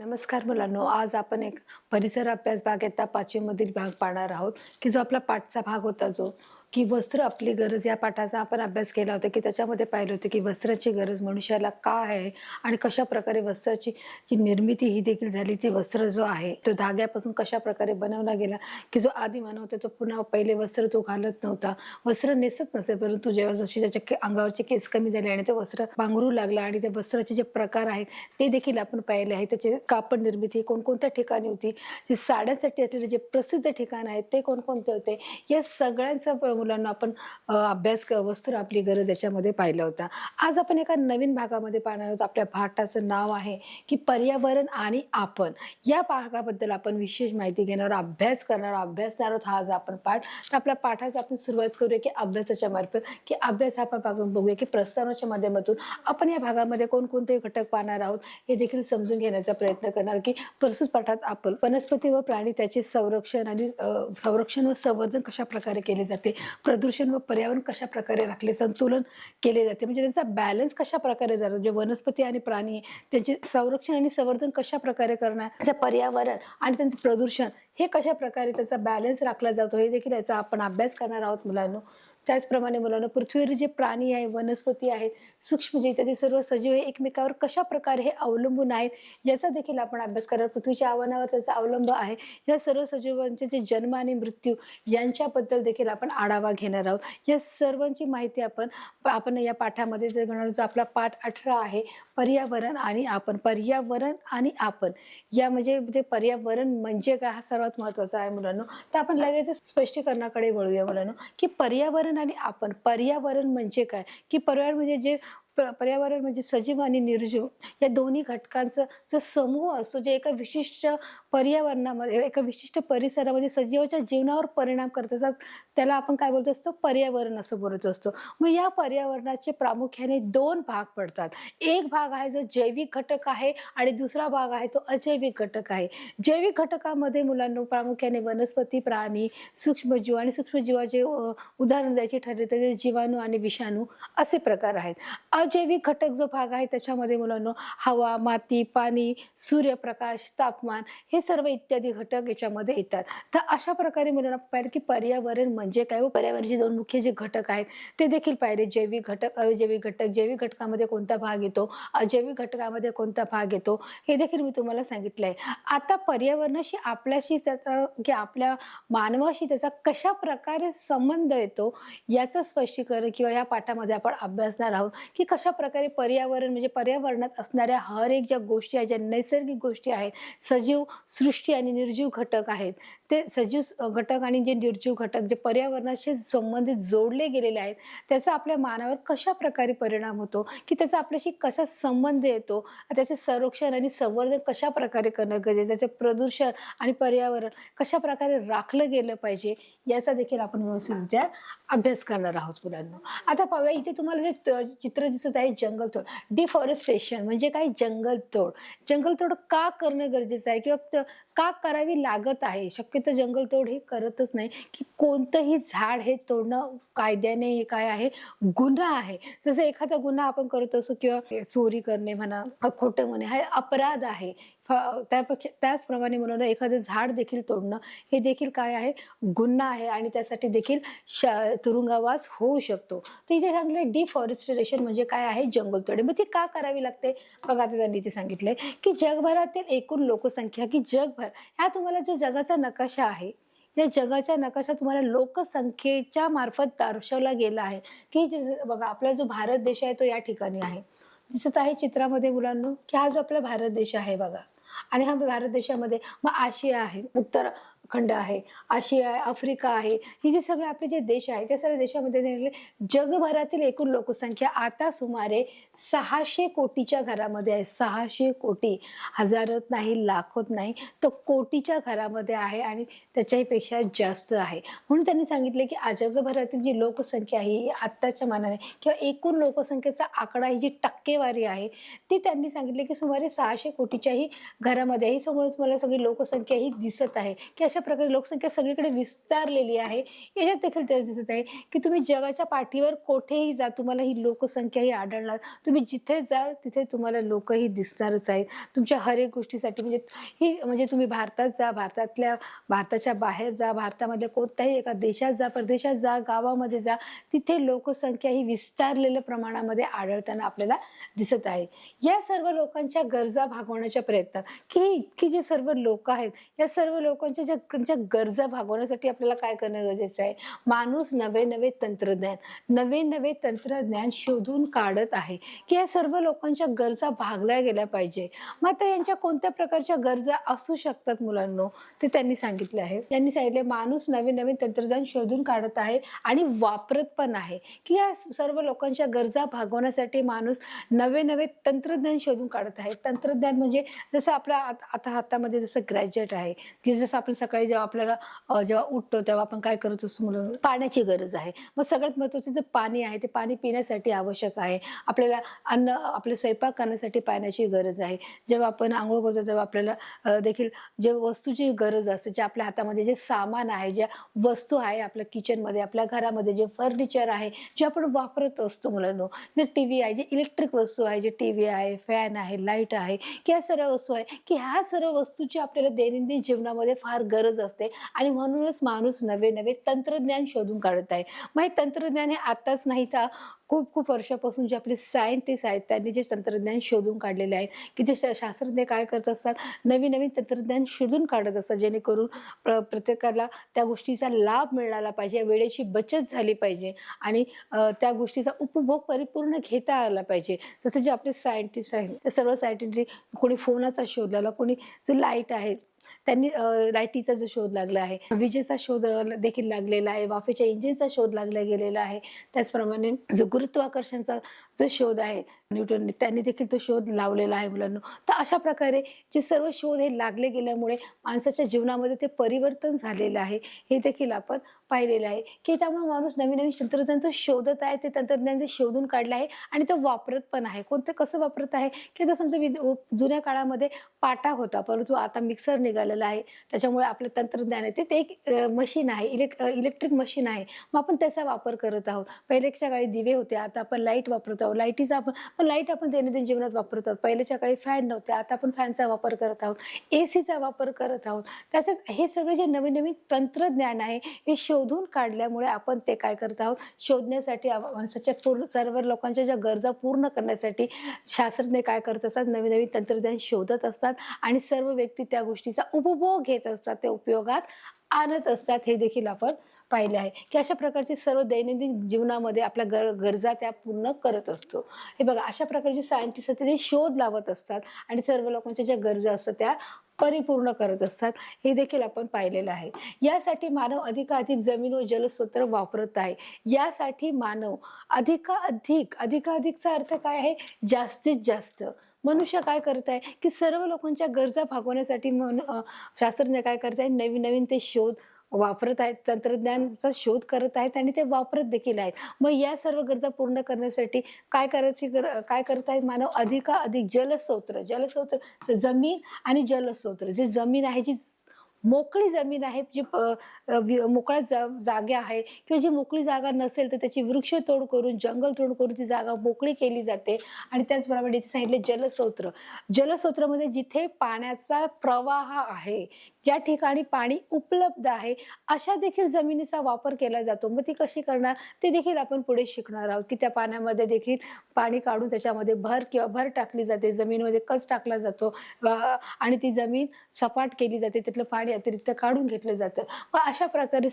नमस्कार मुलांनो आज आपण एक परिसर अभ्यास भाग येता पाचवीमधील भाग पाहणार आहोत की जो आपला पाठचा भाग होता जो. की वस्त्र आपली गरज या पाठाचा आपण अभ्यास केला होता की त्याच्यामध्ये पाहिलं होतं की वस्त्राची गरज मनुष्याला का आहे आणि कशा प्रकारे वस्त्राची जी निर्मिती ही देखील झाली ती वस्त्र जो आहे तो धाग्यापासून कशा प्रकारे बनवला गेला की जो आधी मानव होता तो पुन्हा पहिले वस्त्र तो घालत नव्हता. वस्त्र नेसत नसे परंतु जेव्हा जशी त्याच्या के- अंगावरचे केस कमी झाले आणि ते वस्त्र पांघरू लागला आणि त्या वस्त्राचे जे प्रकार आहेत ते देखील आपण पाहिले आहे. त्याचे कापड निर्मिती कोणकोणत्या ठिकाणी होती? जे साड्यांसाठी असलेले जे प्रसिद्ध ठिकाण आहेत ते कोणकोणते होते? या सगळ्यांचा मुलांना आपण अभ्यास क- वस्त्र आपली गरज याच्यामध्ये पाहिला होता आज आपण एका नवीन भागामध्ये पाहणार आहोत. आपल्या पाठाचं नाव आहे की पर्यावरण आणि आपण. या भागाबद्दल आपण विशेष माहिती घेणार अभ्यास करणार अभ्यासणार आहोत हा आज आपण पाठ. तर आपल्या पाठाची आपण सुरुवात करूया की अभ्यासाच्या मार्फत की अभ्यास हा आपण बघूया की प्रस्तावनाच्या माध्यमातून आपण या भागामध्ये कोणकोणते घटक पाहणार आहोत हे देखील समजून घेण्याचा प्रयत्न करणार की प्रस्तुत पाठात आपण वनस्पती व प्राणी त्याचे संरक्षण आणि संरक्षण व संवर्धन कशा प्रकारे केले जाते प्रदूषण व पर्यावरण कशा प्रकारे राखले संतुलन केले जाते. म्हणजे त्यांचा बॅलन्स कशा प्रकारे जातो जे वनस्पती आणि प्राणी त्यांचे संरक्षण आणि संवर्धन कशा प्रकारे करणार? त्याचं पर्यावरण आणि त्यांचं प्रदूषण हे कशा प्रकारे त्याचा बॅलन्स राखला जातो हे देखील याचा आपण अभ्यास करणार आहोत मुलांनो. त्याचप्रमाणे मुलांना पृथ्वीवर जे प्राणी आहे वनस्पती आहेत सूक्ष्मजीव इत्यादी सर्व सजीव हे एकमेकावर कशा प्रकारे हे अवलंबून आहेत याचा देखील आपण अभ्यास करणार पृथ्वीच्या आव्हानावर त्याचा अवलंब आहे. या सर्व सजीवांचे जे जन्म आणि मृत्यू यांच्याबद्दल देखील आपण आढावा घेणार आहोत. या सर्वांची माहिती आपण आपण या पाठामध्ये जे घेणार जो आपला पाठ अठरा आहे पर्यावरण आणि आपण पर्यावरण आणि आपण. या म्हणजे ते पर्यावरण म्हणजे काय? हा सर्वात महत्त्वाचा आहे मुलांनो. तर आपण लगेच स्पष्टीकरणाकडे वळूया मुलांनो की पर्यावरण आणि आपण पर्यावरण म्हणजे काय? की पर्यावरण म्हणजे जे पर्यावरण म्हणजे सजीव आणि निर्जीव या दोन्ही घटकांचा जो समूह असतो जे एका विशिष्ट पर्यावरणामध्ये एका विशिष्ट परिसरामध्ये सजीवाच्या जीवनावर परिणाम करत असतात त्याला आपण काय बोलतो असतो? पर्यावरण असं बोलत असतो. मग या पर्यावरणाचे प्रामुख्याने दोन भाग पडतात. एक भाग आहे जो जैविक घटक आहे आणि दुसरा भाग आहे तो अजैविक घटक आहे. जैविक घटकामध्ये मुलांना प्रामुख्याने वनस्पती प्राणी सूक्ष्मजीव आणि सूक्ष्मजीवाचे उदाहरण द्यायचे ठरले तर ते जीवाणू आणि विषाणू असे प्रकार आहेत. अजैविक घटक जो भाग आहे त्याच्यामध्ये मुलांना हवा माती पाणी सूर्यप्रकाश तापमान हे सर्व इत्यादी घटक याच्यामध्ये येतात. तर अशा प्रकारे मुलांना पाहिलं की पर्यावरण म्हणजे काय? व पर्यावरणाचे दोन मुख्य जे घटक आहेत ते देखील पाहिले. जैविक घटक अजैविक घटक. जैविक घटकामध्ये कोणता भाग येतो? अजैविक घटकामध्ये कोणता भाग येतो? हे देखील मी तुम्हाला सांगितलं आहे आता पर्यावरणाशी आपल्याशी त्याचा की आपल्या मानवाशी त्याचा कशा प्रकारे संबंध येतो याचं स्पष्टीकरण किंवा या पाठामध्ये आपण अभ्यासणार आहोत की कशा प्रकारे पर्यावरण म्हणजे पर्यावरणात असणाऱ्या हर एक ज्या गोष्टी आहेत ज्या नैसर्गिक गोष्टी आहेत सजीव सृष्टी आणि निर्जीव घटक आहेत ते सजीव घटक आणि जे निर्जीव घटक जे पर्यावरणाशी संबंधित जोडले गेलेले आहेत त्याचा आपल्या मानावर कशा प्रकारे परिणाम होतो? की त्याचा आपल्याशी कसा संबंध येतो? त्याचे संरक्षण आणि संवर्धन कशा प्रकारे करणं गरजेचं त्याचे प्रदूषण आणि पर्यावरण कशा प्रकारे राखलं गेलं पाहिजे? याचा देखील आपण व्यवस्थितरित्या अभ्यास करणार आहोत मुलांना. आता पाहूया इथे तुम्हाला जे त- चित्र दिसत आहे जंगलतोड डिफॉरेस्टेशन म्हणजे काय? जंगलतोड जंगलतोड का करणं गरजेचं आहे? किंवा का करावी लागत आहे? शक्यतो जंगलतोड हे करतच नाही की कोणतंही झाड हे तोडणं कायद्याने हे काय आहे? गुन्हा आहे. जसं एखादा गुन्हा आपण करत असो किंवा चोरी करणे म्हणा खोटं म्हणे हा अपराध आहे. फ- त्यापेक्षा त्याचप्रमाणे म्हणून एखादं झाड देखील तोडणं हे देखील काय आहे? गुन्हा आहे आणि त्यासाठी देखील श- तुरुंगावास होऊ शकतो. तर इथे सांगितलं डिफॉरेस्टेशन म्हणजे काय आहे? जंगलतोड मग ती का करावी लागते? बघा आता त्यांनी इथे सांगितलंय की जगभरातील एकूण लोकसंख्या की जगभर ह्या तुम्हाला जो जगाचा नकाशा आहे या जगाच्या नकाशा तुम्हाला लोकसंख्येच्या मार्फत दर्शवला गेला आहे की बघा आपला जो भारत देश आहे तो या ठिकाणी आहे. दिसत आहे चित्रामध्ये मुलांना की हा जो आपला भारत देश आहे बघा. आणि हा भारत देशामध्ये मग आशिया आहे उत्तर खंड आहे आशिया आहे आफ्रिका आहे ही जे सगळे आपले जे देश आहे त्या सगळ्या देशामध्ये सांगितले जगभरातील एकूण लोकसंख्या आता सुमारे सहाशे कोटीच्या घरामध्ये आहे. सहाशे कोटी. हजारत नाही लाखोत नाही तर कोटीच्या घरामध्ये आहे आणि त्याच्याही पेक्षा जास्त आहे. म्हणून त्यांनी सांगितले की जगभरातील जी लोकसंख्या आहे ही आत्ताच्या मानाने किंवा एकूण लोकसंख्येचा आकडा ही जी टक्केवारी आहे ती त्यांनी सांगितले की सुमारे सहाशे कोटीच्याही घरामध्ये ही समोर तुम्हाला सगळी लोकसंख्या ही दिसत आहे. की अशा अशा प्रकारे लोकसंख्या सगळीकडे विस्तारलेली आहे. याच्यात देखील तेच दिसत आहे की तुम्ही जगाच्या पाठीवर कोठेही जा तुम्हाला ही लोकसंख्या ही आढळणार. तुम्ही जिथे जाल तिथे तुम्हाला लोकही दिसणारच आहेत. तुमच्या हर एक गोष्टीसाठी म्हणजे ही म्हणजे तुम्ही भारतात जा भारतातल्या भारताच्या बाहेर जा भारतामधल्या कोणत्याही एका देशात जा परदेशात जा गावामध्ये जा तिथे लोकसंख्या ही विस्तारलेल्या प्रमाणामध्ये आढळताना आपल्याला दिसत आहे. या सर्व लोकांच्या गरजा भागवण्याच्या प्रयत्नात की इतकी जे सर्व लोक आहेत या सर्व लोकांच्या ज्या त्यांच्या गरजा भागवण्यासाठी आपल्याला काय करणं गरजेचं आहे? माणूस नवे नवे तंत्रज्ञान नवे नवे तंत्रज्ञान शोधून काढत आहे की या सर्व लोकांच्या गरजा भागल्या गेल्या पाहिजे. मग आता यांच्या कोणत्या प्रकारच्या गरजा असू शकतात मुलांनो? ते त्यांनी सांगितले आहे. त्यांनी सांगितले माणूस नवीन नवीन तंत्रज्ञान शोधून काढत आहे आणि वापरत पण आहे की या सर्व लोकांच्या गरजा भागवण्यासाठी माणूस नवे नवे तंत्रज्ञान शोधून काढत आहे. तंत्रज्ञान म्हणजे जसं आपल्या आत- आता हातामध्ये जसं ग्रॅज्युएट आहे की जसं आपण सकाळी जेव्हा आपल्याला जेव्हा उठतो तेव्हा आपण काय करत असतो मुलं? पाण्याची गरज आहे. मग सगळ्यात महत्त्वाचं जे पाणी आहे ते पाणी पिण्यासाठी आवश्यक आहे. आपल्याला अन्न आपले स्वयंपाक करण्यासाठी पाण्याची गरज आहे. जेव्हा आपण आंघोळ करतो तेव्हा आपल्याला देखील जे वस्तूची गरज असते जे आपल्या हातामध्ये जे सामान आहे ज्या वस्तू आहे आपल्या किचनमध्ये आपल्या घरामध्ये जे फर्निचर आहे जे आपण वापरत असतो मुलांनो. जे टी व्ही आहे जे इलेक्ट्रिक वस्तू आहे जे टी व्ही आहे फॅन आहे लाइट आहे की या सर्व वस्तू आहे की ह्या सर्व वस्तूची आपल्याला दैनंदिन जीवनामध्ये फार गरज गरज असते. आणि म्हणूनच माणूस नवे नवे तंत्रज्ञान शोधून काढत आहे. मग हे तंत्रज्ञान हे आत्ताच नाही तर खूप खूप वर्षापासून जे आपले सायंटिस्ट आहेत त्यांनी जे तंत्रज्ञान शोधून काढलेले आहेत की जे शा- शास्त्रज्ञ काय करत असतात नवीन नवीन तंत्रज्ञान शोधून काढत असतात जेणेकरून प्र प्रत्येकाला त्या गोष्टीचा लाभ मिळाला पाहिजे वेळेची बचत झाली पाहिजे आणि त्या गोष्टीचा उपभोग परिपूर्ण घेता आला पाहिजे. जसं जे आपले सायंटिस्ट आहेत ते सर्व सायंटिस्ट कोणी फोनाचा शोध लावला कोणी जो लाइट आहे त्यांनी अ, लाईटीचा जो शोध लागला आहे विजेचा शोध देखील लागलेला आहे वाफेच्या इंजिनचा शोध लागला गेलेला आहे. त्याचप्रमाणे जो गुरुत्वाकर्षणचा जो शोध आहे न्यूटन त्यांनी देखील तो शोध लावलेला आहे मुलांना. तर अशा प्रकारे जे सर्व शोध हे लागले गेल्यामुळे माणसाच्या जीवनामध्ये ते परिवर्तन झालेलं आहे. हे देखील आपण पाहिलेलं आहे की त्यामुळे माणूस नवीन नवीन तंत्रज्ञान तो शोधत आहे ते तंत्रज्ञान शोधून काढलं आहे आणि तो वापरत पण आहे. कोणतं कसं वापरत आहे की जर समजा विद- जुन्या काळामध्ये पाटा होता परंतु आता मिक्सर निघालेला आहे त्याच्यामुळे आपलं तंत्रज्ञान आहे ते ते एक मशीन आहे इलेक्ट इलेक्ट्रिक मशीन आहे. मग आपण त्याचा वापर करत आहोत. पहिल्याच्या काळी दिवे होते आता आपण लाइट वापरत आहोत. लाईटीचा आपण पण लाइट आपण दैनंदिन जीवनात वापरत आहोत. पहिल्याच्या काळी फॅन नव्हते आता आपण फॅनचा वापर करत आहोत. ए सीचा वापर करत आहोत. तसेच हे सगळे जे नवीन नवीन तंत्रज्ञान आहे हे शो शोधून काढल्यामुळे आपण ते काय करत आहोत? शोधण्यासाठी माणसाच्या पूर्ण सर्व लोकांच्या ज्या गरजा पूर्ण करण्यासाठी शास्त्रज्ञ काय करत असतात? नवीन नवीन तंत्रज्ञान शोधत असतात आणि सर्व व्यक्ती त्या गोष्टीचा उपभोग घेत असतात ते उपयोगात आणत असतात हे देखील आपण पाहिले आहे. की अशा प्रकारचे सर्व दैनंदिन जीवनामध्ये आपल्या गर गरजा त्या पूर्ण करत असतो. हे बघा अशा प्रकारचे सायंटिस्ट असते ते शोध लावत असतात आणि सर्व लोकांच्या ज्या गरजा असतात त्या परिपूर्ण करत असतात. हे देखील आपण पाहिलेलं आहे. यासाठी मानव अधिकाधिक जमीन व जलस्रोत वापरत आहे. यासाठी मानव अधिकाधिक अधिकाधिकचा अर्थ काय आहे? जास्तीत जास्त. मनुष्य काय करत आहे? की सर्व लोकांच्या गरजा भागवण्यासाठी मन शास्त्रज्ञ काय करत आहे? नवीन नवीन ते शोध वापरत आहेत तंत्रज्ञानाचा शोध करत आहेत आणि ते वापरत देखील आहेत. मग या सर्व गरजा पूर्ण करण्यासाठी काय करायची गर काय करत आहेत मानव? अधिकाधिक जलस्रोत्र जलस्रोत्र जमीन आणि जलस्रोत्र जे जमीन आहे जी मोकळी जमीन आहे जी मोकळ्या जा जागा आहे. किंवा जी मोकळी जागा नसेल तर त्याची वृक्ष तोड करून जंगल तोड करून ती जागा मोकळी केली जाते. आणि त्याचबरोबर इथे सांगितले जलस्रोत्र जलस्रोत्रामध्ये जिथे पाण्याचा प्रवाह आहे ज्या ठिकाणी पाणी उपलब्ध आहे अशा देखील जमिनीचा वापर केला जातो. मग ती कशी करणार? ते देखील आपण पुढे शिकणार आहोत की त्या पाण्यामध्ये देखील पाणी काढून त्याच्यामध्ये भर किंवा भर टाकली जाते. जमिनीमध्ये कच टाकला जातो. आणि ती जमीन सपाट केली जाते. तिथलं पाणी अतिरिक्त काढून घेतलं जातं. व अशा प्रकारे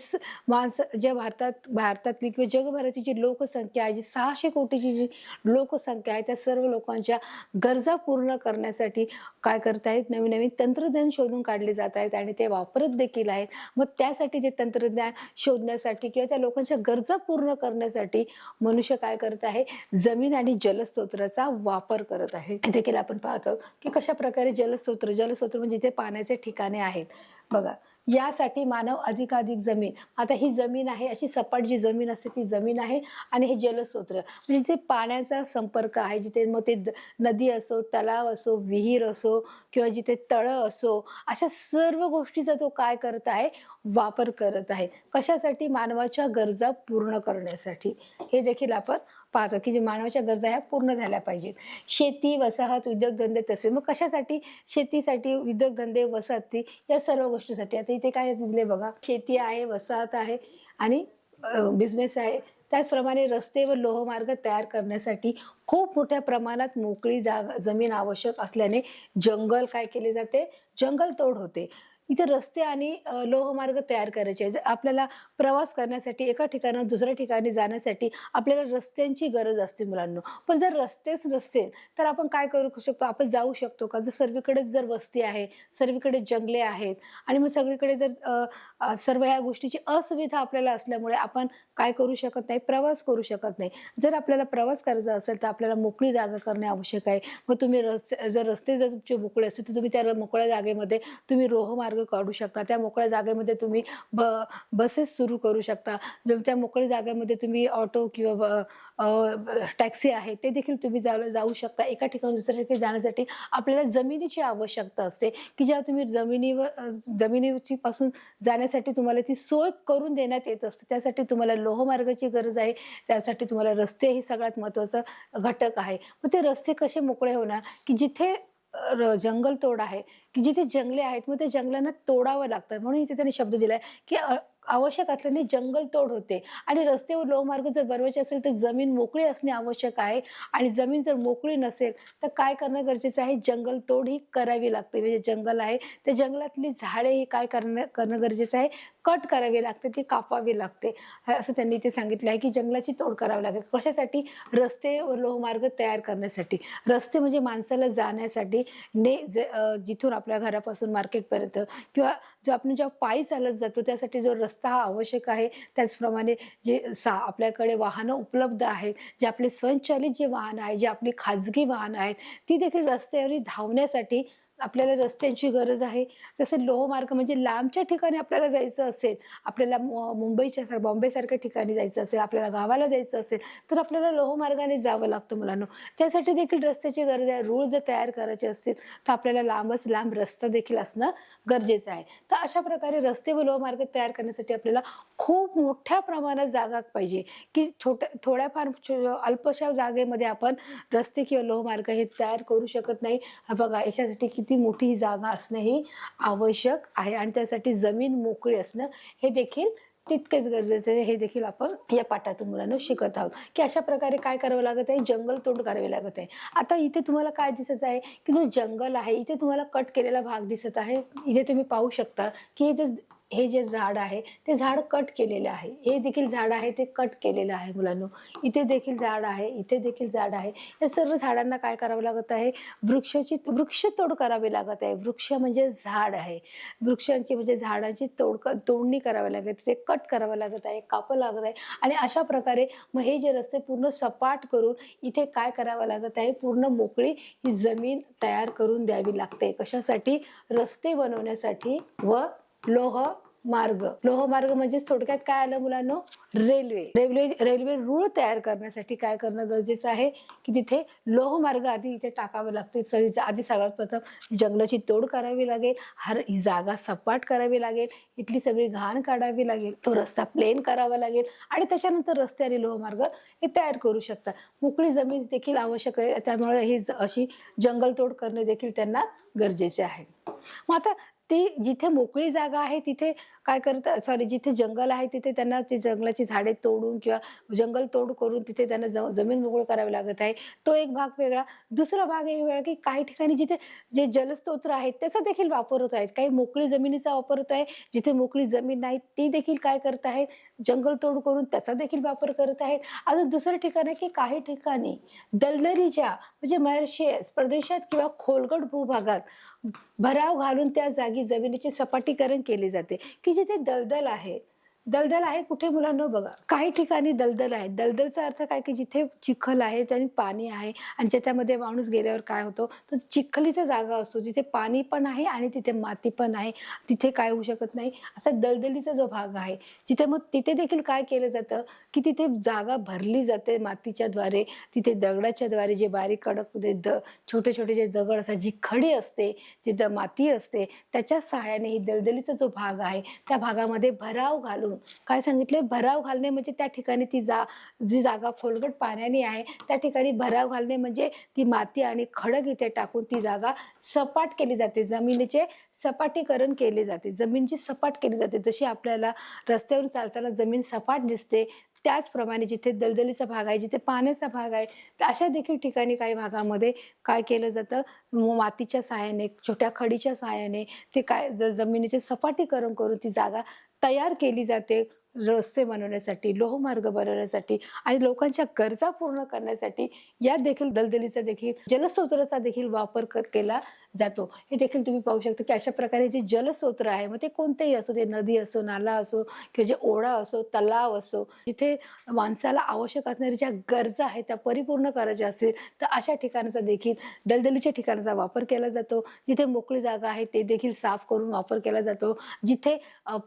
माणसं ज्या भारतात भारतातली किंवा जगभराची जी लोकसंख्या आहे जी सहाशे कोटीची जी लोकसंख्या आहे त्या सर्व लोकांच्या गरजा पूर्ण करण्यासाठी काय करतायत? नवीन नवीन तंत्रज्ञान शोधून काढले जात आहेत आणि ते वापरत देखील आहेत. मग त्यासाठी जे तंत्रज्ञान शोधण्यासाठी किंवा त्या लोकांच्या गरजा पूर्ण करण्यासाठी मनुष्य काय करत आहे? जमीन आणि जलस्त्रोत्राचा वापर करत आहे. देखील आपण पाहतो की कशा प्रकारे जलस्रोत जलस्रोत म्हणजे जिथे पाण्याचे ठिकाणे आहेत. बघा यासाठी मानव अधिकाधिक जमीन. आता ही जमीन आहे अशी सपाट जी जमीन असते ती जमीन आहे आणि हे जलस्रोत. म्हणजे जिथे पाण्याचा संपर्क आहे जिथे मग ते द- नदी असो तलाव असो विहीर असो किंवा जिथे तळं असो अशा सर्व गोष्टीचा तो काय करत आहे? वापर करत आहे. कशासाठी? मानवाच्या गरजा पूर्ण करण्यासाठी. हे देखील आपण पाहतो की जे मानवाच्या गरजा ह्या पूर्ण झाल्या पाहिजेत. शेती वसाहत उद्योगधंदे तसे. मग कशासाठी? शेतीसाठी उद्योगधंदे वसाहती या सर्व गोष्टीसाठी. आता इथे काय दिले बघा. शेती आहे वसाहत आहे आणि बिझनेस आहे. त्याचप्रमाणे रस्ते व लोहमार्ग तयार करण्यासाठी खूप मोठ्या प्रमाणात मोकळी जागा जमीन आवश्यक असल्याने जंगल काय केले जाते? जंगल तोड होते. इथे रस्ते आणि लोहमार्ग तयार करायचे आहेत. जर आपल्याला प्रवास करण्यासाठी एका ठिकाणाहून दुसऱ्या ठिकाणी जाण्यासाठी आपल्याला रस्त्यांची गरज असते मुलांना. पण जर रस्तेच नसतील तर आपण काय करू शकतो? आपण जाऊ शकतो का? जर सर्वीकडे जर वस्ती आहे सर्वीकडे जंगले आहेत आणि मग सगळीकडे जर सर्व ह्या गोष्टीची असुविधा आपल्याला असल्यामुळे आपण काय करू शकत नाही? प्रवास करू शकत नाही. जर आपल्याला प्रवास करायचा असेल तर आपल्याला मोकळी जागा करणे आवश्यक आहे. मग तुम्ही रस्ते जर रस्ते जर तुमचे मोकळे असतील तर तुम्ही त्या मोकळ्या जागेमध्ये तुम्ही रोहमार्ग काढू शकता. त्या मोकळ्या जागेमध्ये तुम्ही ब बसेस सुरू करू शकता. त्या मोकळ्या जागेमध्ये तुम्ही ऑटो किंवा टॅक्सी आहे ते देखील तुम्ही जाऊ जाऊ शकता. एका ठिकाणी दुसऱ्या ठिकाणी जाण्यासाठी आपल्याला जमिनीची आवश्यकता असते की जेव्हा तुम्ही जमिनीवर जमिनीची पासून जाण्यासाठी तुम्हाला ती सोय करून देण्यात येत असते. त्यासाठी तुम्हाला लोहमार्गाची गरज आहे. त्यासाठी तुम्हाला रस्ते ही सगळ्यात महत्त्वाचं घटक आहे. मग ते रस्ते कसे मोकळे होणार? की जिथे जंगल तोड आहे की जिथे जंगले आहेत मग ते जंगलांना तोडावं लागतं. म्हणून इथे त्यांनी शब्द दिलाय की आवश्यक असल्याने जंगल तोड होते. आणि रस्ते व लोहमार्ग जर बनवायचे असेल तर जमीन मोकळी असणे आवश्यक आहे. आणि जमीन जर मोकळी नसेल तर काय करणं गरजेचं आहे? जंगल तोड ही करावी लागते. म्हणजे जंगल आहे. त्या जंगलातली झाडे ही काय करणं करणं गरजेचं आहे? कट करावी लागते. ती कापावी लागते. असं त्यांनी इथे सांगितलं आहे की जंगलाची तोड करावी लागते. कशासाठी? रस्ते व लोहमार्ग तयार करण्यासाठी. रस्ते म्हणजे माणसाला जाण्यासाठी ने जिथून आपल्या घरापासून मार्केटपर्यंत किंवा जो आपण जेव्हा पायी चालत जातो त्यासाठी जो रस्ता हा आवश्यक आहे. त्याचप्रमाणे जे सा आपल्याकडे वाहनं उपलब्ध आहेत जे आपले स्वयंचलित जे वाहन आहे जे आपली खाजगी वाहनं आहेत ती देखील रस्त्यावर धावण्यासाठी आपल्याला रस्त्यांची गरज आहे. तसं लोहमार्ग म्हणजे लांबच्या ठिकाणी आपल्याला जायचं असेल आपल्याला मु- मुंबईच्या सार बॉम्बेसारख्या ठिकाणी जायचं असेल आपल्याला गावाला जायचं असेल तर आपल्याला लोहमार्गाने जावं लागतं मुलांना. त्यासाठी देखील रस्त्याची गरज आहे. रूळ जर तयार करायचे असतील तर आपल्याला लांबच लांब रस्ता देखील असणं गरजेचं आहे. तर अशा प्रकारे रस्ते व लोहमार्ग तयार करण्यासाठी आपल्याला खूप मोठ्या प्रमाणात जागा पाहिजे. की छोट्या थोड्याफार छो- अल्पशा जागेमध्ये आपण रस्ते किंवा लोहमार्ग हे तयार करू शकत नाही. बघा याच्यासाठी किती मोठी ही जागा असणं ही आवश्यक आहे आणि त्यासाठी जमीन मोकळी असणं हे देखील तितकेच गरजेचे आहे. हे देखील आपण या पाठातून मुलांना शिकत आहोत. की अशा प्रकारे काय करावं लागत आहे? जंगल तोड करावी लागत आहे. आता इथे तुम्हाला काय दिसत आहे? की जो जंगल आहे इथे तुम्हाला कट केलेला भाग दिसत आहे. इथे तुम्ही पाहू शकता की इथे हे जे झाड आहे ते झाड कट केलेले आहे. हे देखील झाड आहे ते कट केलेलं आहे मुलांना. इथे देखील झाड आहे इथे देखील झाड आहे. या सर्व झाडांना काय करावं लागत आहे? वृक्षाची वृक्षतोड करावी लागत आहे. वृक्ष म्हणजे झाड आहे. वृक्षांची म्हणजे झाडांची तोड तोडणी करावी लागत. ते कट करावं लागत आहे कापं लागत आहे. आणि अशा प्रकारे मग हे जे रस्ते पूर्ण सपाट करून इथे काय करावं लागत आहे? पूर्ण मोकळी ही जमीन तयार करून द्यावी लागते. कशासाठी? रस्ते बनवण्यासाठी व लोह मार्ग लोहमार्ग म्हणजे थोडक्यात काय आलं मुलांनो? रेल्वे. रेल्वे रेल्वे रूळ तयार करण्यासाठी काय करणं गरजेचं आहे? की तिथे लोहमार्ग आधी इथे टाकावे लागते. सळीचा आधी सगळ्यात प्रथम जंगलाची तोड करावी लागेल. हर ही जागा सपाट करावी लागेल. इथली सगळी घाण काढावी लागेल. तो रस्ता प्लेन करावा लागेल. आणि त्याच्यानंतर रस्ते आणि लोहमार्ग हे तयार करू शकतात. मोकळी जमीन देखील आवश्यक आहे. त्यामुळे ही अशी जंगलतोड करणे देखील त्यांना गरजेचे आहे. मग आता ती जिथे मोकळी जागा आहे तिथे काय करतात सॉरी जिथे जंगल आहे तिथे त्यांना ती जंगलाची झाडे तोडून किंवा जंगल तोड करून तिथे त्यांना ज- जमीन मोकळं करावी लागत आहे. तो एक भाग वेगळा. दुसरा भाग एक वेगळा की काही ठिकाणी जिथे जे जलस्त्रोत्र आहेत त्याचा देखील वापर होत आहेत. काही मोकळी जमिनीचा वापर होत आहे. जिथे मोकळी जमीन नाही ती देखील काय करत आहेत जंगल तोड करून त्याचा देखील वापर करत आहेत. अजून दुसरं ठिकाण आहे की काही ठिकाणी दलदलीच्या म्हणजे मर्शियस प्रदेशात किंवा खोलगट भूभागात भराव घालून त्या जागी जमिनीचे सपाटीकरण केले जाते. की जिथे दलदल आहे दलदल आहे कुठे मुलांना बघा. काही ठिकाणी दलदल आहे. दलदलचा अर्थ काय की जिथे चिखल आहे आणि पाणी आहे आणि ज्याच्यामध्ये माणूस गेल्यावर काय होतो? तर चिखलीचा जागा असतो. जिथे पाणी पण आहे आणि तिथे माती पण आहे. तिथे काय होऊ शकत नाही. असा दलदलीचा जो भाग आहे जिथे मग तिथे देखील काय केलं जातं? की तिथे जागा भरली जाते मातीच्या द्वारे. तिथे दगडाच्या द्वारे जे बारीक कडक द छोटे छोटे जे दगड असतात जी खडी असते जी द माती असते त्याच्या सहाय्याने ही दलदलीचा जो भाग आहे त्या भागामध्ये भराव घालून काय सांगितले भराव घालणे म्हणजे त्या ठिकाणी ती जा जी जागा खोलगट पाण्याने आहे त्या ठिकाणी भराव घालणे म्हणजे ती माती आणि खडक इथे टाकून ती जागा सपाट केली जाते. जमिनीचे सपाटीकरण केले जाते. जमीनची सपाट केली जाते. जशी आपल्याला रस्त्यावर चालताना जमीन सपाट दिसते त्याचप्रमाणे जिथे दलदलीचा भाग आहे जिथे पाण्याचा भाग आहे तर अशा देखील ठिकाणी काही भागामध्ये काय केलं जातं? मातीच्या सहाय्याने छोट्या खडीच्या सहाय्याने ते काय ज- जमिनीचे सपाटीकरण करून ती जागा तयार केली जाते. रस्ते बनवण्यासाठी लोहमार्ग बनवण्यासाठी आणि लोकांच्या गरजा पूर्ण करण्यासाठी या देखील दलदलीचा देखील जलस्रोताचा देखील वापर क- केला जातो. हे देखील तुम्ही पाहू शकता की अशा प्रकारे जे जलस्रोत आहे मग ते कोणतेही असो ते नदी असो नाला असो किंवा जे ओढा असो तलाव असो जिथे माणसाला आवश्यक असणाऱ्या ज्या गरजा आहेत त्या परिपूर्ण करायच्या असतील तर अशा ठिकाणाचा देखील दलदलीच्या ठिकाणाचा वापर केला जातो. जिथे मोकळी जागा आहे ते देखील साफ करून वापर केला जातो. जिथे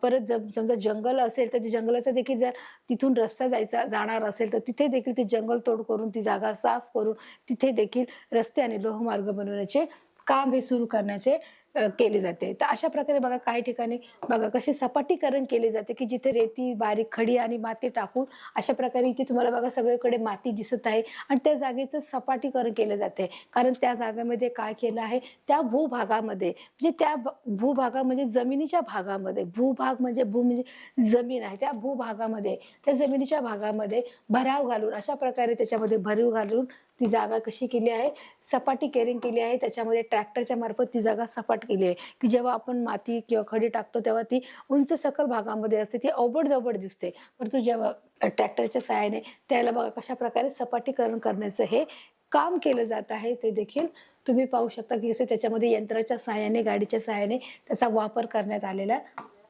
परत समजा जंगल असेल तर जंगलाचा देखील जर तिथून रस्ता जायचा जाणार असेल तर तिथे देखील ते जंगल तोड करून ती जागा साफ करून तिथे देखील रस्ते आणि लोहमार्ग बनवण्याचे काम हे सुरू करण्याचे केले जाते. तर अशा प्रकारे बघा काही ठिकाणी बघा कसे सपाटीकरण केले जाते की जिथे रेती बारीक खडी आणि माती टाकून अशा प्रकारे इथे तुम्हाला बघा सगळीकडे माती दिसत आहे आणि त्या जागेचं सपाटीकरण केलं जाते. कारण त्या जागेमध्ये काय केलं आहे? त्या भूभागामध्ये म्हणजे त्या भूभागा म्हणजे जमिनीच्या भागामध्ये भूभाग म्हणजे भू म्हणजे जमीन आहे. त्या भूभागामध्ये त्या जमिनीच्या भागामध्ये भराव घालून अशा प्रकारे त्याच्यामध्ये भरीव घालून ती जागा कशी केली आहे? सपाटी केरिंग केली आहे. त्याच्यामध्ये ट्रॅक्टरच्या मार्फत ती जागा सपाट केली आहे. की जेव्हा आपण माती किंवा खडी टाकतो तेव्हा ती उंच सकल भागामध्ये असते. ती अवबड जवळ दिसते. परंतु जेव्हा ट्रॅक्टरच्या सहाय्याने त्याला बघा कशा प्रकारे सपाटीकरण करण्याचं हे काम केलं जात आहे ते देखील तुम्ही पाहू शकता की जसे त्याच्यामध्ये यंत्राच्या सहाय्याने गाडीच्या सहाय्याने त्याचा वापर करण्यात आलेला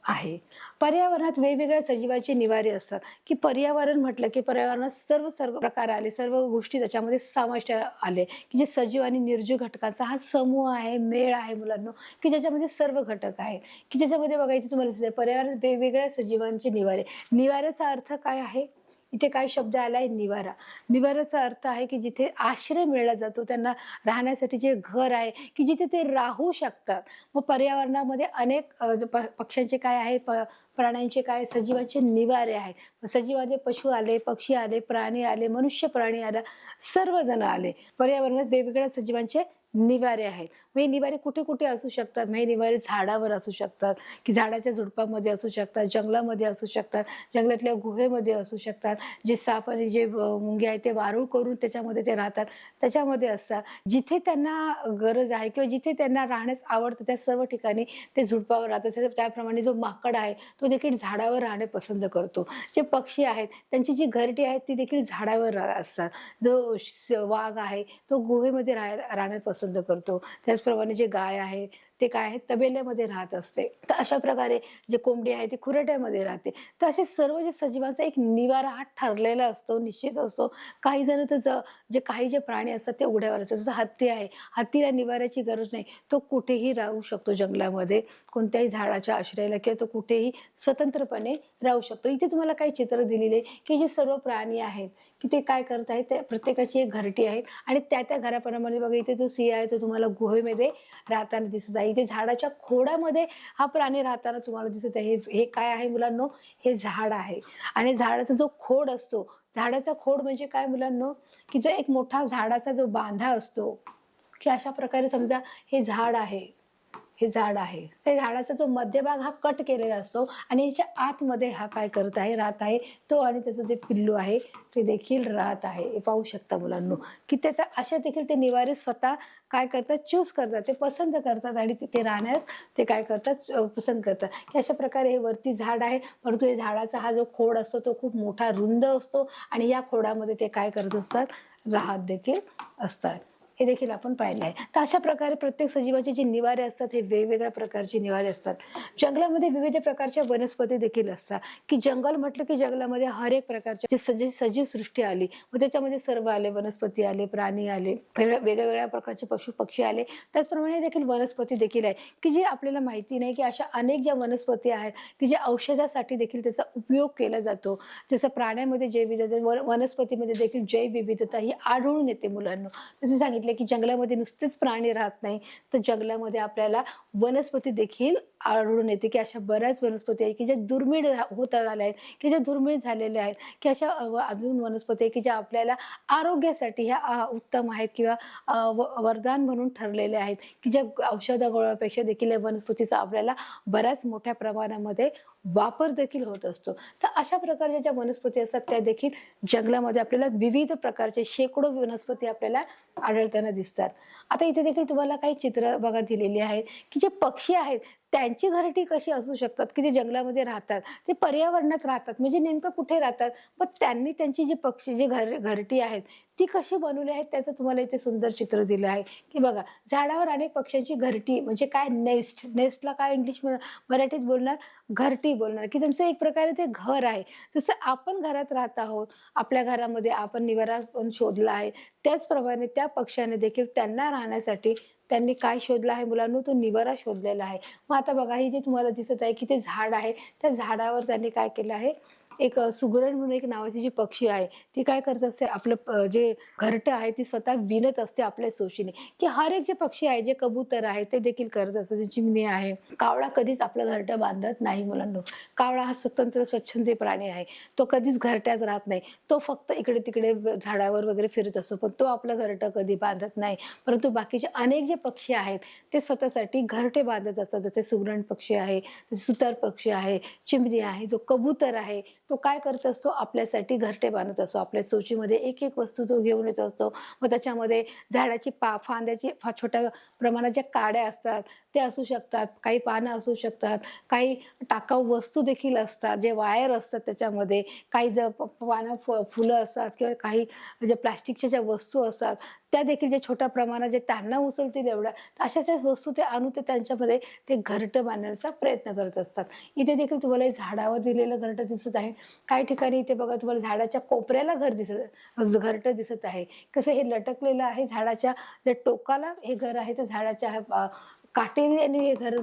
आहे. पर्यावरणात वेगवेगळ्या सजीवाचे निवारे असतात. की पर्यावरण म्हटलं की पर्यावरणात सर्व सर्व प्रकार आले सर्व गोष्टी त्याच्यामध्ये समाविष्ट आले. की जे सजीव आणि निर्जीव घटकांचा हा समूह आहे मेळ आहे मुलांना की ज्याच्यामध्ये सर्व घटक आहेत. की ज्याच्यामध्ये बघायचं तुम्हाला पर्यावरण वेगवेगळ्या सजीवांचे निवारे. निवाऱ्याचा अर्थ काय आहे? इथे काय शब्द आलाय निवारा. निवाराचा अर्थ आहे की जिथे आश्रय मिळला जातो त्यांना राहण्यासाठी जे घर आहे की जिथे ते राहू शकतात. मग पर्यावरणामध्ये अनेक प- पक्ष्यांचे काय आहे प प्राण्यांचे काय सजीवांचे निवारे आहे. मग सजीवाचे पशु आले पक्षी आले प्राणी आले मनुष्य प्राणी आला सर्वजण आले. पर्यावरणात वेगवेगळ्या सजीवांचे निवारे आहेत. मग हे निवारे कुठे कुठे असू शकतात? म्हणजे हे निवारे झाडावर असू शकतात की झाडाच्या झुडपामध्ये असू शकतात जंगलामध्ये असू शकतात जंगलातल्या गुहेमध्ये असू शकतात. जे साप आणि जे मुंगे आहेत ते वारूळ करून त्याच्यामध्ये ते राहतात त्याच्यामध्ये असतात. जिथे त्यांना गरज आहे किंवा जिथे त्यांना राहण्यास आवडतं त्या सर्व ठिकाणी ते झुडपावर राहतात. त्याप्रमाणे जो माकड आहे तो देखील झाडावर राहणे पसंत करतो. जे पक्षी आहेत त्यांची जी घरटी आहेत ती देखील झाडावर रा- असतात. जो श- वाघ आहे तो गुहेमध्ये राह राहण्यास पसंत करतो. त्याचप्रमाणे जे गाय आहे ते काय आहे? तबेल्यामध्ये राहत असते. तर अशा प्रकारे जे कोंबडी आहे ती खुरट्यामध्ये राहते. तर असे सर्व जे सजीवांचा एक निवारा हा ठरलेला असतो निश्चित असतो. काही जण तर जे काही जे प्राणी असतात ते उघड्यावर असतात. जसं हत्ती आहे. हत्तीला निवाऱ्याची गरज नाही. तो कुठेही राहू शकतो जंगलामध्ये. कोणत्याही झाडाच्या आश्रयाला किंवा तो कुठेही स्वतंत्रपणे राहू शकतो. इथे तुम्हाला काही चित्र दिलेले की जे सर्व प्राणी आहेत की ते काय करत आहेत? ते प्रत्येकाची एक घरटी आहे आणि त्या त्या घराप्रमाणे बघा इथे जो सिंह आहे तो तुम्हाला गुहेमध्ये राहताना दिसत आहे. इथे झाडाच्या खोडामध्ये हा प्राणी राहताना तुम्हाला दिसत आहे. हे- हे काय आहे मुलांनो? हे झाड आहे. आणि झाडाचा जो खोड असतो झाडाचा खोड म्हणजे काय मुलांनो? की जो एक मोठा झाडाचा जो बांधा असतो की अशा प्रकारे समजा हे झाड आहे. हे झाड आहे. त्या झाडाचा जो मध्यभाग हा कट केलेला असतो आणि याच्या आतमध्ये हा काय करत आहे? राहत आहे. तो आणि त्याचं जे पिल्लू आहे ते देखील राहत आहे. हे पाहू शकता मुलांनो की त्याचा अशा देखील ते निवारे स्वतः काय करतात? चूज करतात. ते पसंत करतात आणि तिथे राहण्यास ते काय करतात? पसंत करतात. की अशा प्रकारे हे वरती झाड आहे. परंतु हे झाडाचा हा जो खोड असतो तो खूप मोठा रुंद असतो आणि या खोडामध्ये ते काय करत असतात? राहत देखील असतात. हे देखील आपण पाहिलं आहे. तर अशा प्रकारे प्रत्येक सजीवाचे जे निवारे असतात हे वेगवेगळ्या प्रकारचे निवारे असतात. जंगलामध्ये विविध प्रकारच्या वनस्पती देखील असतात. की जंगल म्हटलं की जंगलामध्ये हर एक प्रकारची सजी सजीव सृष्टी आली व त्याच्यामध्ये सर्व आले वनस्पती आले प्राणी आले वेगळ्या वेगवेगळ्या प्रकारचे पशु पक्षी आले. त्याचप्रमाणे देखील वनस्पती देखील आहे. की जी आपल्याला माहिती नाही की अशा अनेक ज्या वनस्पती आहेत की ज्या औषधासाठी देखील त्याचा उपयोग केला जातो. जसं प्राण्यामध्ये जैवविविधता वनस्पतीमध्ये देखील जैवविविधता ही आढळून येते मुलांना. जसे सांगितले की जंगलामध्ये नुसतेच प्राणी राहत नाही तर जंगलामध्ये आपल्याला वनस्पती देखील आढळून येते की अशा बऱ्याच वनस्पती आहेत की ज्या दुर्मिळ होत आल्या आहेत की ज्या दुर्मिळ झालेल्या आहेत की अशा अजून वनस्पती आहेत की ज्या आपल्याला आरोग्यासाठी ह्या उत्तम आहेत किंवा व- वरदान म्हणून ठरलेले आहेत की ज्या औषधा गोळ्यापेक्षा देखील या वनस्पतीचा आपल्याला बऱ्याच मोठ्या प्रमाणामध्ये वापर देखील होत असतो. तर अशा प्रकारच्या ज्या वनस्पती असतात त्या देखील जंगलामध्ये आपल्याला विविध प्रकारचे शेकडो वनस्पती आपल्याला आढळताना दिसतात. आता इथे देखील तुम्हाला काही चित्र बघा दिलेली आहेत की जे पक्षी आहेत त्यांची घरटी कशी असू शकतात की जे जंगलामध्ये राहतात ते पर्यावरणात राहतात म्हणजे नेमकं कुठे राहतात पण त्यांनी त्यांची जी पक्षी जी घर घरटी आहेत ती कशी बनवली आहेत त्याचं तुम्हाला इथे सुंदर चित्र दिलं आहे. की बघा झाडावर अनेक पक्ष्यांची घरटी म्हणजे काय नेस्ट नेस्टला काय इंग्लिश मराठीत बोलणार? घरटी बोलणार. की त्यांचं एक प्रकारे ते घर आहे. जसं आपण घरात राहत आहोत आपल्या घरामध्ये आपण निवारा पण शोधला आहे. त्याचप्रमाणे त्या पक्ष्याने देखील त्यांना राहण्यासाठी त्यांनी काय शोधलं आहे मुलांना? तो निवारा शोधलेला आहे. मग आता बघा ही जे तुम्हाला दिसत आहे की ते झाड आहे त्या झाडावर त्यांनी काय केलं आहे? एक सुगरण म्हणून एक नावाची जी पक्षी आहे ती काय करत असते आपलं जे घरटं आहे ती स्वतः विणत असते आपल्या सोशीने की हर एक जे पक्षी आहे जे कबूतर आहे ते देखील करत असते जे चिमणी आहे. कावळा कधीच आपलं घरटं बांधत नाही मुलांना. कावळा हा स्वतंत्र स्वच्छंदी प्राणी आहे. तो कधीच घरट्यात राहत नाही. तो फक्त इकडे तिकडे झाडावर वगैरे फिरत असतो पण तो आपलं घरटं कधी बांधत नाही. परंतु बाकीचे अनेक जे पक्षी आहेत ते स्वतःसाठी घरटे बांधत असतात. जसे सुगरण पक्षी आहे जसे सुतार पक्षी आहे चिमणी आहे जो कबूतर आहे तो काय करत असतो? आपल्यासाठी घरटे बांधत असतो. आपल्या सोचीमध्ये एक एक वस्तू तो घेऊन येत असतो. मग त्याच्यामध्ये झाडाची पा फांद्याची फा छोट्या प्रमाणात ज्या काड्या असतात ते असू शकतात. काही पानं असू शकतात. काही टाकाऊ वस्तू देखील असतात जे वायर असतात त्याच्यामध्ये. काही ज पानं फ फुलं असतात किंवा काही जे प्लास्टिकच्या ज्या वस्तू असतात त्या देखील जे छोट्या प्रमाणात जे त्यांना उचलतील एवढ्या तर अशा ज्या वस्तू ते आणून ते त्यांच्यामध्ये ते घरटं बांधण्याचा प्रयत्न करत असतात. इथे देखील तुम्हाला झाडावर दिलेलं घरटं दिसत आहे. काही ठिकाणी इथे बघा तुम्हाला झाडाच्या कोपऱ्याला घर दिसत घरटं दिसत आहे. कसं हे लटकलेलं आहे झाडाच्या टोकाला हे घर आहे तर झाडाच्या काटेने काटेरी आणि हे घर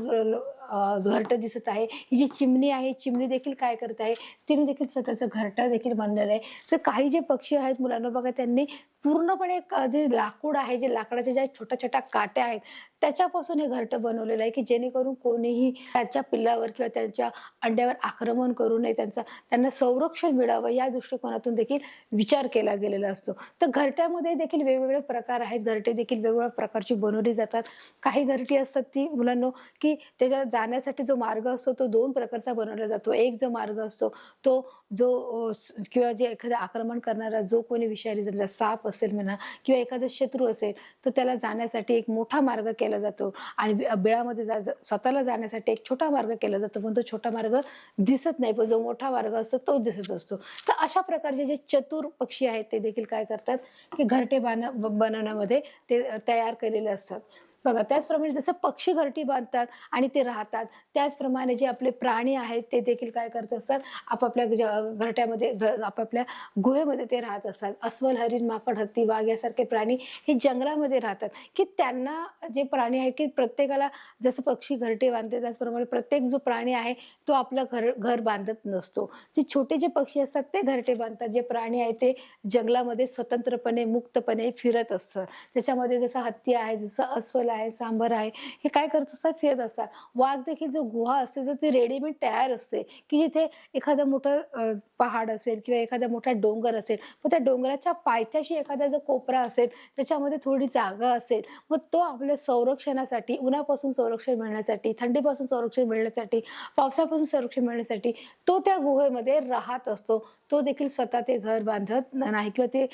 घरटं दिसत आहे. ही जी चिमणी आहे चिमणी देखील काय करत आहे? तिने देखील स्वतःचं घरटं देखील बांधलेलं आहे. तर काही जे पक्षी आहेत मुलांना बघा त्यांनी पूर्णपणे एक, जे लाकूड आहे जे लाकडाच्या ज्या छोट्या छोट्या काट्या आहेत त्याच्यापासून हे घरटं बनवलेलं आहे की जेणेकरून कोणीही त्याच्या पिल्लावर किंवा त्यांच्या अंड्यावर आक्रमण करू नये. त्यांचा त्यांना संरक्षण मिळावं या दृष्टिकोनातून देखील विचार केला गेलेला असतो. तर घरट्यामध्ये देखील वेगवेगळे प्रकार आहेत. घरटे देखील वेगवेगळ्या प्रकारची बनवली जातात. काही घरटी असतात ती मुलांना की त्याच्या जाण्यासाठी जो मार्ग असतो तो दोन प्रकारचा बनवला जातो. एक जो मार्ग असतो तो जो किंवा जे एखादं आक्रमण करणारा जो कोणी विषारी समजा साप असेल म्हणा किंवा एखादा शत्रू असेल तर त्याला जाण्यासाठी एक मोठा मार्ग केला जातो. आणि बिळामध्ये जा स्वतःला जाण्यासाठी एक छोटा मार्ग केला जातो पण तो छोटा मार्ग दिसत नाही पण जो मोठा मार्ग असतो तो दिसत असतो. तर अशा प्रकारचे जे चतुर पक्षी आहेत ते देखील काय करतात की घरटे बांध बनवण्यामध्ये ते तयार केलेले असतात. बघा त्याचप्रमाणे जसं पक्षी घरटी बांधतात आणि ते राहतात त्याचप्रमाणे जे आपले प्राणी आहेत ते देखील काय करत असतात आपापल्या ज- घरट्यामध्ये आपापल्या गुहेमध्ये ते राहत असतात. अस्वल हरिण माकड हत्ती वाघ यासारखे प्राणी हे जंगलामध्ये राहतात. की त्यांना जे प्राणी आहे की प्रत्येकाला जसं पक्षी घरटे बांधते त्याचप्रमाणे प्रत्येक जो प्राणी आहे तो आपलं घर घर बांधत नसतो. जे छोटे जे पक्षी असतात ते घरटे बांधतात. जे प्राणी आहे ते जंगलामध्ये स्वतंत्रपणे मुक्तपणे फिरत असतात. त्याच्यामध्ये जसं हत्ती आहे जसं अस्वल आहे सांबर आहे हे काय करत असतात? फिरत असतात. वाघ देखील जो गुहा असते जो ती रेडीमेड तयार असते की जिथे एखादं मोठं पहाड असेल किंवा एखादा मोठा डोंगर असेल मग त्या डोंगराच्या पायथ्याशी एखादा जो कोपरा असेल त्याच्यामध्ये थोडी जागा असेल मग तो आपल्या संरक्षणासाठी उन्हापासून संरक्षण मिळण्यासाठी थंडीपासून संरक्षण मिळण्यासाठी पावसापासून संरक्षण मिळण्यासाठी तो त्या गुहेमध्ये राहत असतो. तो देखील स्वतः ते घर बांधत नाही किंवा ते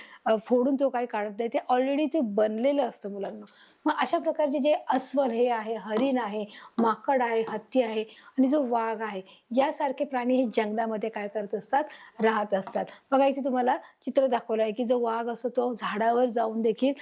फोडून तो काही काढत नाही. ते ऑलरेडी ते बनलेलं असतं मुलांना. मग अशा प्रकारे प्रकारचे जे अस्वल हे आहे हरिण आहे माकड आहे हत्ती आहे आणि जो वाघ आहे यासारखे प्राणी हे जंगलामध्ये काय करत असतात? राहत असतात. बघा इथे तुम्हाला चित्र दाखवलं आहे की जो वाघ असतो तो झाडावर जाऊन देखील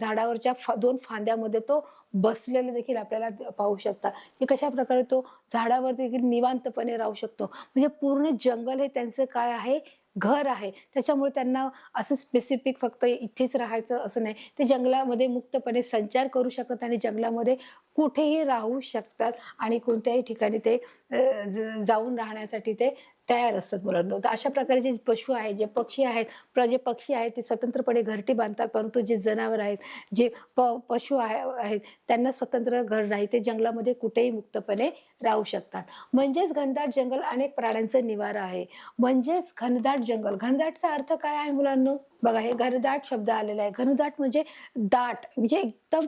झाडावरच्या फा- दोन फांद्यामध्ये तो बसलेले देखील आपल्याला पाहू शकता. की कशा प्रकारे तो झाडावर देखील निवांतपणे राहू शकतो. म्हणजे पूर्ण जंगल हे त्यांचं काय आहे? घर आहे. त्याच्यामुळे त्यांना असं स्पेसिफिक फक्त इथेच राहायचं असं नाही. ते जंगलामध्ये मुक्तपणे संचार करू शकतात आणि जंगलामध्ये कुठेही राहू शकतात. आणि कोणत्याही ठिकाणी ते जाऊन राहण्यासाठी ते तयार असतात मुलांना. तर अशा प्रकारे जे पशु आहेत जे पक्षी आहेत जे पक्षी आहेत ते स्वतंत्रपणे घरटी बांधतात परंतु जे जनावर आहेत जे प पशु आहे आहेत त्यांना स्वतंत्र घर नाही. ते जंगलामध्ये कुठेही मुक्तपणे राहू शकतात. म्हणजेच घनदाट जंगल अनेक प्राण्यांचं निवारा आहे. म्हणजेच घनदाट जंगल. घनदाटचा अर्थ काय आहे मुलांना? बघा हे घनदाट शब्द आलेला आहे. घनदाट म्हणजे दाट म्हणजे एकदम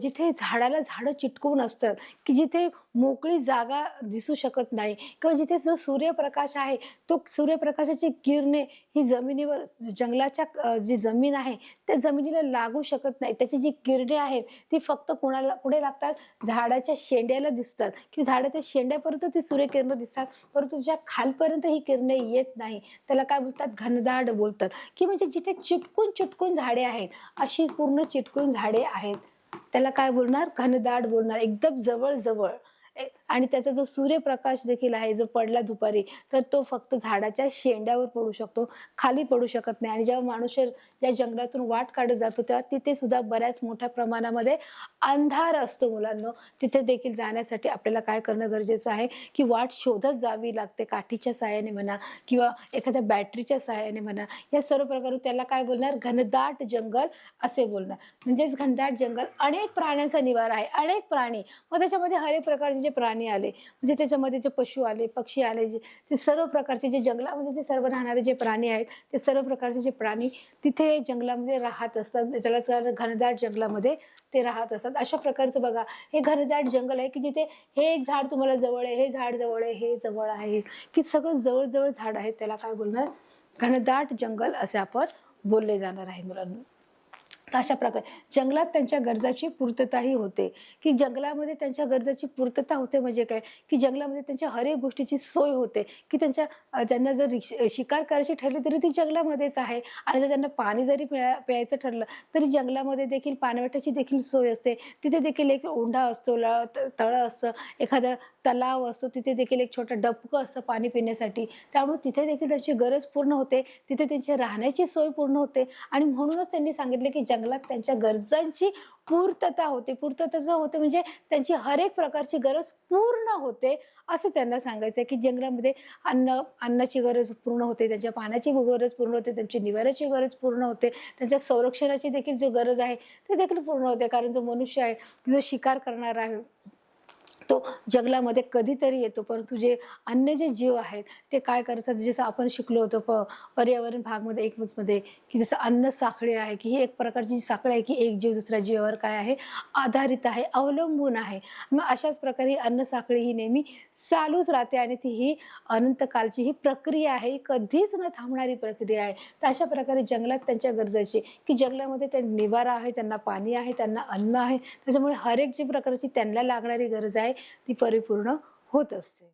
जिथे झाडाला झाडं चिटकून असतात की जिथे मोकळी जागा दिसू शकत नाही किंवा जिथे जो सूर्यप्रकाश आहे तो सूर्यप्रकाशाची किरणे ही जमिनीवर जंगलाच्या जी जमीन आहे त्या जमिनीला लागू शकत नाही. त्याची जी किरणे आहेत ती फक्त कोणाला कुठे लागतात झाडाच्या शेंड्याला दिसतात. की झाडाच्या शेंड्यापर्यंत ती सूर्यकिरणं दिसतात परंतु ज्या खालपर्यंत ही किरणे येत नाही त्याला काय बोलतात? घनदाट बोलतात. की म्हणजे जिथे चिटकून चिटकून झाडे आहेत अशी पूर्ण चिटकून झाडे आहेत. त्याला काय बोलणार? घनदाट बोलणार. एकदम जवळ जवळ आणि त्याचा जो सूर्यप्रकाश देखील आहे जो पडला दुपारी तर तो फक्त झाडाच्या शेंड्यावर पडू शकतो खाली पडू शकत नाही. आणि जेव्हा माणूस या जंगलातून वाट काढत जातो तेव्हा तिथे सुद्धा बऱ्याच मोठ्या प्रमाणामध्ये अंधार असतो मुलांना. तिथे देखील जाण्यासाठी आपल्याला काय करणं गरजेचं आहे की वाट शोधत जावी लागते काठीच्या साहाय्याने म्हणा किंवा एखाद्या बॅटरीच्या साहाय्याने म्हणा. या सर्व प्रकारे त्याला काय बोलणार? घनदाट जंगल असे बोलणार. म्हणजेच घनदाट जंगल अनेक प्राण्यांचा निवारा आहे. अनेक प्राणी. मग त्याच्यामध्ये हरेक प्रकारचे जे प्राणी आले म्हणजे त्याच्यामध्ये जे पशु आले पक्षी आले जे ते सर्व प्रकारचे जे जंगलामध्ये जे सर्व राहणारे जे प्राणी आहेत ते सर्व प्रकारचे जे प्राणी तिथे जंगलामध्ये राहत असतात. त्याला घनदाट जंगलामध्ये ते राहत असतात. अशा प्रकारचं बघा हे घनदाट जंगल आहे की जिथे हे एक झाड तुम्हाला जवळ आहे हे झाड जवळ आहे हे जवळ आहे की सगळं जवळजवळ झाड आहे त्याला काय बोलणार? घनदाट जंगल असे आपण बोलले जाणार आहे मुलांना. अशा प्रकारे. जंगलात त्यांच्या गरजाची पूर्तताही होते. की जंगलामध्ये त्यांच्या गरजाची पूर्तता होते म्हणजे काय? की जंगलामध्ये त्यांच्या हरेक गोष्टीची सोय होते. की त्यांच्या त्यांना जर शिकार करायची ठरली तरी ती जंगलामध्येच आहे. आणि जर त्यांना पाणी जरी पिळा प्यायचं ठरलं तरी जंगलामध्ये देखील पाणवठ्याची देखील सोय असते. तिथे देखील एक ओंढा असतो ल- तळं असतं. एखादा तलाव असतो तिथे देखील एक छोटं डबकं असतं पाणी पिण्यासाठी. त्यामुळे तिथे देखील त्यांची गरज पूर्ण होते. तिथे त्यांची राहण्याची सोय पूर्ण होते. आणि म्हणूनच त्यांनी सांगितले की जंगलात त्यांच्या गरजांची पूर्तता होते. पूर्तता होते म्हणजे त्यांची हर एक प्रकारची गरज पूर्ण होते. असं त्यांना सांगायचं आहे की जंगलामध्ये अन्न अन्नाची गरज पूर्ण होते. त्यांच्या पाण्याची गरज पूर्ण होते. त्यांची निवाऱ्याची गरज पूर्ण होते. त्यांच्या संरक्षणाची देखील जी गरज आहे ते देखील पूर्ण होते. कारण जो मनुष्य आहे जो शिकार करणार आहे तो जंगलामध्ये कधीतरी येतो. परंतु जे अन्य जे जीव आहेत ते काय करतात? जसं आपण शिकलो होतो प पर्यावरण भागमध्ये एक की जसं अन्न साखळी आहे की ही एक प्रकारची साखळी आहे की एक जीव दुसऱ्या जीवावर काय आहे? आधारित आहे अवलंबून आहे. मग अशाच प्रकारे अन्न साखळी ही नेहमी चालूच राहते आणि ती ही अनंत कालची ही प्रक्रिया आहे. ही कधीच न थांबणारी प्रक्रिया आहे. तर अशा प्रकारे जंगलात त्यांच्या गरजेची की जंगलामध्ये त्यांना निवारा आहे त्यांना पाणी आहे त्यांना अन्न आहे. त्याच्यामुळे हरेक जी प्रकारची त्यांना लागणारी गरज आहे ती परिपूर्ण होत असते.